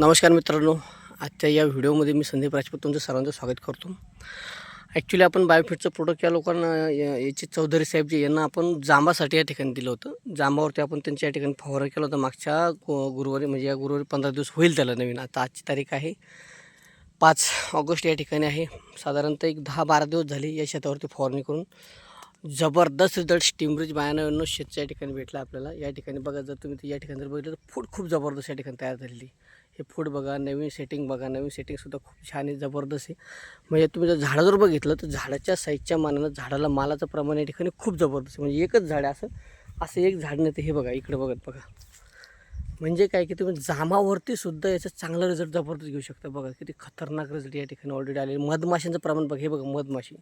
नमस्कार मित्रांनो. आजच्या या व्हिडिओमध्ये मी संदीप राजपूत तुमचं सर्वांचं स्वागत करतो. ॲक्च्युली आपण बायोफिटचं प्रोडक्ट या लोकांना या- याचे चौधरी साहेब जे यांना आपण जांबासाठी या ठिकाणी दिलं होतं. जांबावरती आपण त्यांच्या या ठिकाणी फवारा केला होता. मागच्या गु- गुरुवारी म्हणजे या गुरुवारी पंधरा दिवस होईल त्याला नवीन. आता आजची तारीख आहे. पाच ऑगस्ट या ठिकाणी आहे. साधारणतः एक दहा बारा दिवस झाले या शेतावरती फवारणी करून. जबरदस्त रिझल्ट स्टीमब्रिज बायानं शेतच्या ठिकाणी भेटला आपल्याला. या ठिकाणी बघा जर तुम्ही या ठिकाणी जर बघितलं तर फूड खूप जबरदस्त या ठिकाणी तयार झालेली. हे फूड बघा नवीन सेटिंग बघा नवीन सेटिंगसुद्धा खूप छान आहे जबरदस्त आहे. म्हणजे तुम्ही जर झाडं जर बघितलं तर झाडाच्या साईजच्या मानानं झाडाला मालाचं प्रमाण या ठिकाणी खूप जबरदस्त आहे. म्हणजे एकच झाड आहे असं असं एक झाड नाही ते हे बघा इकडे बघत बघा. म्हणजे काय की तुम्ही जामावरती सुद्धा याचा चांगला रिझल्ट जबरदस्त घेऊ शकता. बघा किती खतरनाक रिझल्ट या ठिकाणी ऑलरेडी आलेले मधमाशांचं प्रमाण बघा हे बघा मधमाशी.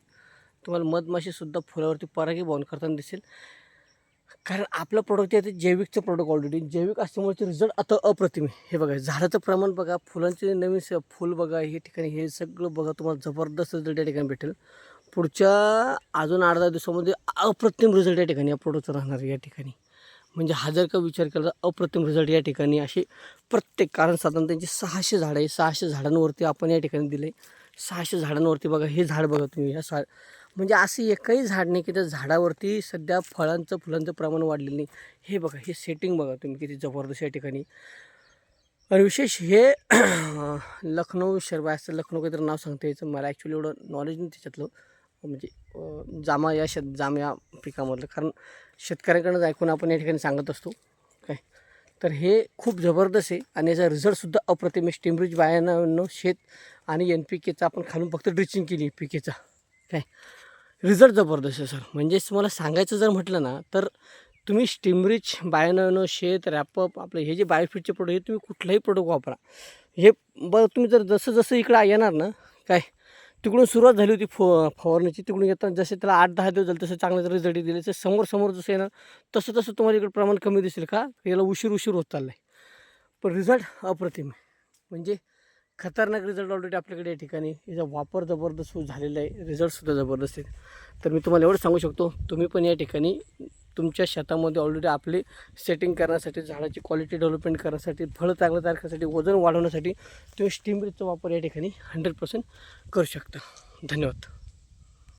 तुम्हाला मधमाशीसुद्धा फुलावरती परागी बॉन करताना दिसेल. कारण आपलं प्रोडक्ट आहे ते जैविकचं प्रोडक्ट ऑलरेडी जैविक असल्यामुळे ते रिझल्ट आता अप्रतिम आहे. हे बघा झाडाचं प्रमाण बघा फुलांचे नवीन स- फुल बघा हे ठिकाणी हे सगळं बघा तुम्हाला जबरदस्त रिझल्ट या ठिकाणी भेटेल. पुढच्या अजून आठ दहा दिवसामध्ये अप्रतिम रिझल्ट या ठिकाणी या प्रोडक्टचा राहणार या ठिकाणी. म्हणजे हा जर का विचार केला तर अप्रतिम रिझल्ट या ठिकाणी असे प्रत्येक कारण साधारण त्यांची सहाशे झाडं आहे. सहाशे झाडांवरती आपण या ठिकाणी दिले सहाशे झाडांवरती बघा हे झाड बघा तुम्ही या सा म्हणजे असं एकही झाड नाही की त्या झाडावरती सध्या फळांचं फुलांचं प्रमाण वाढलेलं नाही. हे बघा हे सेटिंग बघा तुम्ही किती जबरदस्त या ठिकाणी. आणि विशेष हे लखनौ शर्मा असतं लखनौ काहीतरी नाव सांगता यायचं. मला ॲक्च्युली एवढं नॉलेज नाही त्याच्यातलं. म्हणजे जामा या शेत जाम या पिकामधलं. कारण शेतकऱ्यांकडनं ऐकून आपण या ठिकाणी सांगत असतो. काय? तर हे खूप जबरदस्त आहे. आणि याचा रिझल्टसुद्धा अप्रतिम आहे. स्टीमब्रिज बायानं शेत आणि एन पी केचा आपण खालून फक्त ड्रिचिंग केली पिकेचा काय? रिझल्ट जबरदस्त आहे सर म्हणजेच तुम्हाला सांगायचं जर म्हटलं ना तर तुम्ही स्टीमरिच बायोनॅनो शेत रॅपअप आपले हे जे बायोफिटचे प्रोडक्ट हे तुम्ही कुठलाही प्रोडक्ट वापरा. हे बरं तुम्ही जर जसं जसं इकडं येणार ना काय? तिकडून सुरुवात झाली होती फो फवारणीची. तिकडून येताना जसे त्याला आठ दहा दिवस झाले तसं चांगले रिझल्ट दिले तसे समोर समोर जसं येणार तसं तसं तुम्हाला इकडे प्रमाण कमी दिसेल का? याला उशीर उशीर होत चाललं आहे पण रिझल्ट अप्रतिम आहे. म्हणजे खतरनाक रिझल्ट ऑलरेडी आपल्याकडे या ठिकाणी. याचा वापर जबरदस्त झालेला आहे. रिझल्टसुद्धा जबरदस्त आहेत. तर मी तुम्हाला एवढं सांगू शकतो तुम्ही पण या ठिकाणी तुमच्या शेतामध्ये ऑलरेडी आपले सेटिंग करण्यासाठी झाडाची क्वालिटी डेव्हलपमेंट करण्यासाठी फळं चांगलं तयार करण्यासाठी वजन वाढवण्यासाठी तुम्ही स्टीम ब्रिजचा वापर या ठिकाणी हंड्रेड पर्सेंट करू शकता. धन्यवाद.